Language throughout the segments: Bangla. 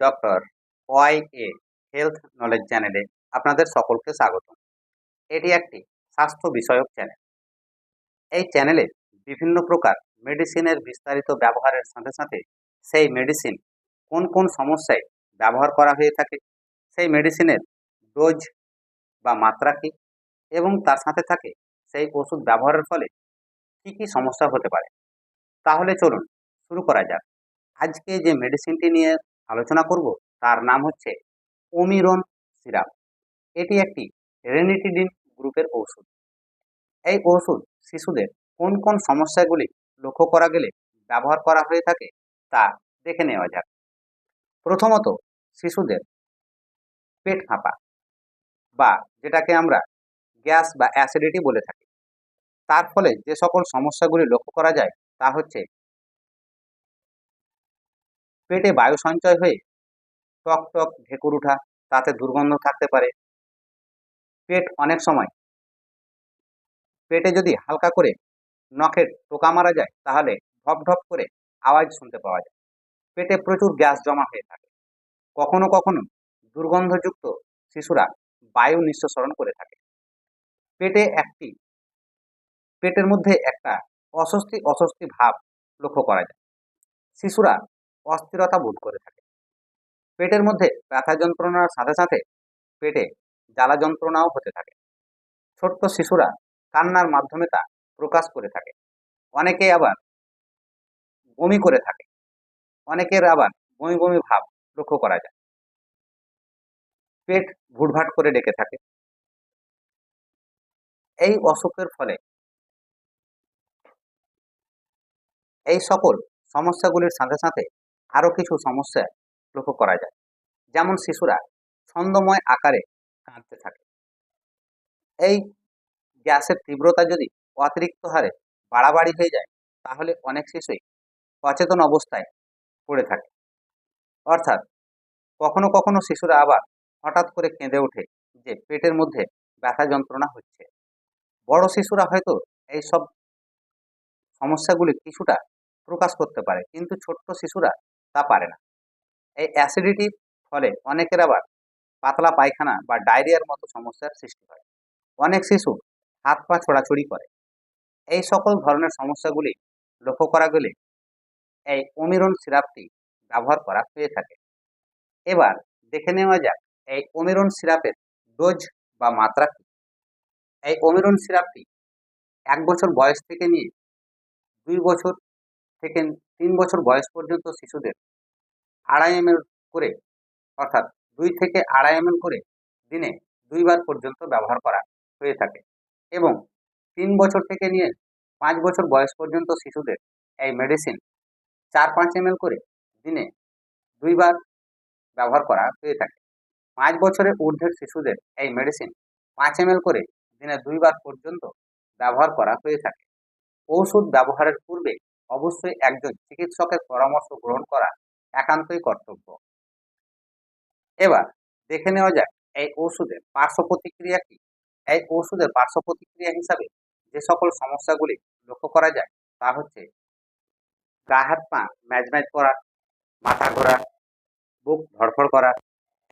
Doctor Y A health knowledge চ্যানেলে আপনাদের সকলকে স্বাগত। এটি একটি স্বাস্থ্য বিষয়ক চ্যানেল। এই চ্যানেলে বিভিন্ন প্রকার মেডিসিনের বিস্তারিত ব্যবহারের সাথে সাথে সেই মেডিসিন কোন কোন সমস্যায় ব্যবহার করা হয়ে থাকে, সেই মেডিসিনের ডোজ বা মাত্রা কী এবং তার সাথে থাকে সেই ওষুধ ব্যবহারের ফলে কী কী সমস্যা হতে পারে। তাহলে চলুন শুরু করা যাক। আজকে যে মেডিসিনটি নিয়ে আলোচনা করব, তার নাম হচ্ছে ওমিরন সিরাপ। এটি একটি রেনিটিডিন গ্রুপের ঔষধ। এই ওষুধ শিশুদের কোন কোন সমস্যাগুলি লক্ষ্য করা গেলে ব্যবহার করা হয়ে থাকে তা দেখে নেওয়া যাক। প্রথমত, শিশুদের পেট ফাঁপা বা যেটাকে আমরা গ্যাস বা অ্যাসিডিটি বলে থাকি। তার ফলে যে সকল সমস্যাগুলি লক্ষ্য করা যায় তা হচ্ছে পেটে বায়ু সঞ্চয় হয়ে টক টক ঢেকুর উঠা, তাতে দুর্গন্ধ থাকতে পারে। পেট অনেক সময় পেটে যদি হালকা করে নখের টোকা মারা যায়, তাহলে ঢপ ঢপ করে আওয়াজ শুনতে পাওয়া যায়। পেটে প্রচুর গ্যাস জমা হয়ে থাকে। কখনো কখনো দুর্গন্ধযুক্ত শিশুরা বায়ু নিঃসরণ করে থাকে। পেটে একটি পেটের মধ্যে একটা অস্বস্তি অস্বস্তি ভাব লক্ষ্য করা যায়। শিশুরা অস্থিরতা বোধ করে থাকে। পেটের মধ্যে ব্যথা যন্ত্রণার সাথে সাথে পেটে জ্বালা যন্ত্রণাও হতে থাকে। ছোট্ট শিশুরা কান্নার মাধ্যমে তা প্রকাশ করে থাকে। অনেকে আবার বমি করে থাকে। অনেকের আবার বমি বমি ভাব লক্ষ্য করা যায়। পেট ভুটভাট করে ডেকে থাকে। এই অসুখের ফলে এই সকল সমস্যাগুলির সাথে সাথে আরও কিছু সমস্যা লক্ষ্য করা যায়। যেমন শিশুরা ছন্দময় আকারে কাঁদতে থাকে। এই গ্যাসের তীব্রতা যদি অতিরিক্ত হারে বাড়াবাড়ি হয়ে যায়, তাহলে অনেক শিশুই অচেতন অবস্থায় পড়ে থাকে। অর্থাৎ কখনো কখনো শিশুরা আবার হঠাৎ করে কেঁদে ওঠে যে পেটের মধ্যে ব্যথা যন্ত্রণা হচ্ছে। বড় শিশুরা হয়তো এই সব সমস্যাগুলি কিছুটা প্রকাশ করতে পারে, কিন্তু ছোট্ট শিশুরা তা পারে না। এই অ্যাসিডিটির ফলে অনেকের আবার পাতলা পায়খানা বা ডায়রিয়ার মতো সমস্যার সৃষ্টি হয়। অনেক শিশু হাত পা ছোড়াছড়ি করে। এই সকল ধরনের সমস্যাগুলি লক্ষ্য করা গেলে এই অমিরন সিরাপটি ব্যবহার করা হয়ে থাকে। এবার দেখে নেওয়া যাক এই অমিরন সিরাপের ডোজ বা মাত্রা কী? এই অমিরন সিরাপটি এক বছর বয়স থেকে নিয়ে দুই বছর থেকে তিন বছর বয়স পর্যন্ত শিশুদের আড়াই এম করে, অর্থাৎ দুই থেকে আড়াই এম করে দিনে দুইবার পর্যন্ত ব্যবহার করা হয়ে থাকে এবং তিন বছর থেকে নিয়ে পাঁচ বছর বয়স পর্যন্ত শিশুদের এই মেডিসিন চার পাঁচ এম করে দিনে দুইবার ব্যবহার করা হয়ে থাকে। পাঁচ বছরের ঊর্ধ্বের শিশুদের এই মেডিসিন পাঁচ এম করে দিনে দুইবার পর্যন্ত ব্যবহার করা হয়ে থাকে। ঔষধ ব্যবহারের পূর্বে অবশ্যই একজন চিকিৎসকের পরামর্শ গ্রহণ করা একান্তই কর্তব্য। এবার দেখে নেওয়া যাক, এই ওষুধের পার্শ্ব প্রতিক্রিয়া কি? এই ওষুধের পার্শ্ব প্রতিক্রিয়া হিসাবে যে সকল সমস্যাগুলি লক্ষ্য করা যায় তা হচ্ছে গা হাত পা ম্যাজ ম্যাজ করা, মাথা ঘোরা, বুক ধড়ফড় করা,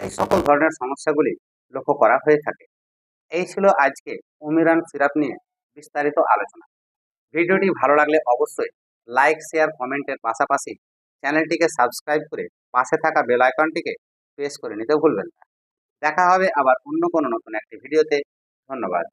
এই সকল ধরনের সমস্যাগুলি লক্ষ্য করা হয়ে থাকে। এই ছিল আজকে উমিরান সিরাপ নিয়ে বিস্তারিত আলোচনা। ভিডিওটি ভালো লাগলে অবশ্যই লাইক, শেয়ার, কমেন্টের পাশাপাশি চ্যানেলটিকে সাবস্ক্রাইব করে পাশে থাকা বেল আইকনটিকে প্রেস করে নিতে ভুলবেন না। দেখা হবে আবার অন্য কোনো নতুন একটি ভিডিওতে। ধন্যবাদ।